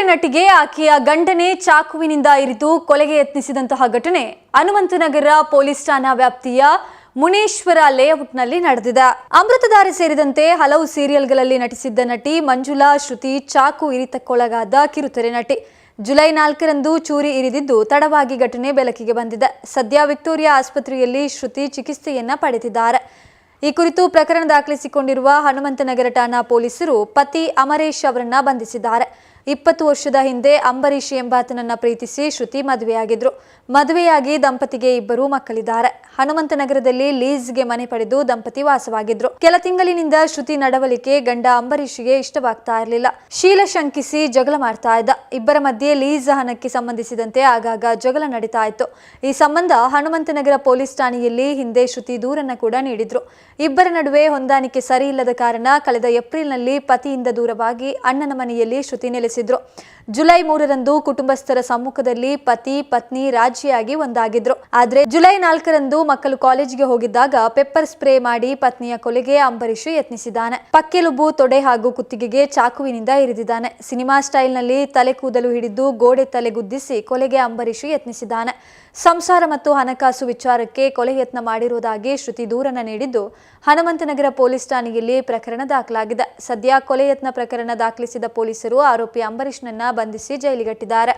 ಕಿರುತೆರೆ ನಟಿಗೆ ಆಕೆಯ ಗಂಡನೆ ಚಾಕುವಿನಿಂದ ಇರಿದು ಕೊಲೆಗೆ ಯತ್ನಿಸಿದಂತಹ ಘಟನೆ ಹನುಮಂತನಗರ ಪೊಲೀಸ್ ಠಾಣಾ ವ್ಯಾಪ್ತಿಯ ಮುನೇಶ್ವರ ಲೇಔಟ್ನಲ್ಲಿ ನಡೆದಿದೆ. ಅಮೃತಧಾರೆ ಸೇರಿದಂತೆ ಹಲವು ಸೀರಿಯಲ್ಗಳಲ್ಲಿ ನಟಿಸಿದ್ದ ನಟಿ ಮಂಜುಲಾ ಶ್ರುತಿ, ಚಾಕು ಇರಿತಕ್ಕೊಳಗಾದ ಕಿರುತೆರೆ ನಟಿ. ಜುಲೈ ನಾಲ್ಕರಂದು ಚೂರಿ ಇರಿದಿದ್ದು ತಡವಾಗಿ ಘಟನೆ ಬೆಳಕಿಗೆ ಬಂದಿದೆ. ಸದ್ಯ ವಿಕ್ಟೋರಿಯಾ ಆಸ್ಪತ್ರೆಯಲ್ಲಿ ಶ್ರುತಿ ಚಿಕಿತ್ಸೆಯನ್ನ ಪಡೆದಿದ್ದಾರೆ. ಈ ಕುರಿತು ಪ್ರಕರಣ ದಾಖಲಿಸಿಕೊಂಡಿರುವ ಹನುಮಂತನಗರ ಠಾಣಾ ಪೊಲೀಸರು ಪತಿ ಅಮರೇಶ್ ಅವರನ್ನ ಬಂಧಿಸಿದ್ದಾರೆ. ಇಪ್ಪತ್ತು ವರ್ಷದ ಹಿಂದೆ ಅಂಬರೀಷ್ ಎಂಬಾತನನ್ನ ಪ್ರೀತಿಸಿ ಶ್ರುತಿ ಮದುವೆಯಾಗಿದ್ರು. ಮದುವೆಯಾಗಿ ದಂಪತಿಗೆ ಇಬ್ಬರು ಮಕ್ಕಳಿದ್ದಾರೆ. ಹನುಮಂತನಗರದಲ್ಲಿ ಲೀಸ್ಗೆ ಮನೆ ಪಡೆದು ದಂಪತಿ ವಾಸವಾಗಿದ್ರು. ಕೆಲ ತಿಂಗಳಿನಿಂದ ಶ್ರುತಿ ನಡವಳಿಕೆ ಗಂಡ ಅಂಬರೀಷ್ಗೆ ಇಷ್ಟವಾಗ್ತಾ ಇರಲಿಲ್ಲ. ಶೀಲ ಶಂಕಿಸಿ ಜಗಳ ಮಾಡ್ತಾ ಇದ್ದ. ಇಬ್ಬರ ಮಧ್ಯೆ ಲೀಸ್ ಹಣಕ್ಕೆ ಸಂಬಂಧಿಸಿದಂತೆ ಆಗಾಗ ಜಗಳ ನಡೀತಾ ಇತ್ತು. ಈ ಸಂಬಂಧ ಹನುಮಂತನಗರ ಪೊಲೀಸ್ ಠಾಣೆಯಲ್ಲಿ ಹಿಂದೆ ಶ್ರುತಿ ದೂರನ್ನ ಕೂಡ ನೀಡಿದ್ರು. ಇಬ್ಬರ ನಡುವೆ ಹೊಂದಾಣಿಕೆ ಸರಿಯಿಲ್ಲದ ಕಾರಣ ಕಳೆದ ಏಪ್ರಿಲ್ನಲ್ಲಿ ಪತಿಯಿಂದ ದೂರವಾಗಿ ಅಣ್ಣನ ಮನೆಯಲ್ಲಿ ಶ್ರುತಿ ನೆಲೆಸಿದ್ರು. ಜುಲೈ ಮೂರರಂದು ಕುಟುಂಬಸ್ಥರ ಸಮ್ಮುಖದಲ್ಲಿ ಪತಿ, ಪತ್ನಿ ರಾಜಿಯಾಗಿ ಒಂದಾಗಿದ್ರು. ಆದ್ರೆ ಜುಲೈ ನಾಲ್ಕರಂದು ಮಕ್ಕಳು ಕಾಲೇಜಿಗೆ ಹೋಗಿದ್ದಾಗ ಪೆಪ್ಪರ್ ಸ್ಪ್ರೇ ಮಾಡಿ ಪತ್ನಿಯ ಕೊಲೆಗೆ ಅಂಬರೀಷ್ ಯತ್ನಿಸಿದ್ದಾನೆ. ಪಕ್ಕೆಲುಬು, ತೊಡೆ ಹಾಗೂ ಕುತ್ತಿಗೆಗೆ ಚಾಕುವಿನಿಂದ ಇರಿದಿದ್ದಾನೆ. ಸಿನಿಮಾ ಸ್ಟೈಲ್ನಲ್ಲಿ ತಲೆ ಕೂದಲು ಹಿಡಿದು ಗೋಡೆ ತಲೆ ಗುದ್ದಿಸಿ ಕೊಲೆಗೆ ಅಂಬರೀಷ್ ಯತ್ನಿಸಿದ್ದಾನೆ. ಸಂಸಾರ ಮತ್ತು ಹಣಕಾಸು ವಿಚಾರಕ್ಕೆ ಕೊಲೆ ಯತ್ನ ಮಾಡಿರುವುದಾಗಿ ಶ್ರುತಿ ದೂರನ ನೀಡಿದ್ದು, ಹನುಮಂತನಗರ ಪೊಲೀಸ್ ಠಾಣೆಯಲ್ಲಿ ಪ್ರಕರಣ ದಾಖಲಾಗಿದೆ. ಸದ್ಯ ಕೊಲೆ ಯತ್ನ ಪ್ರಕರಣ ದಾಖಲಿಸಿದ ಪೊಲೀಸರು ಆರೋಪಿ ಅಂಬರೀಷ್ನನ್ನ ಬಂಧಿಸಿ ಜೈಲಿಗಟ್ಟಿದ್ದಾರೆ.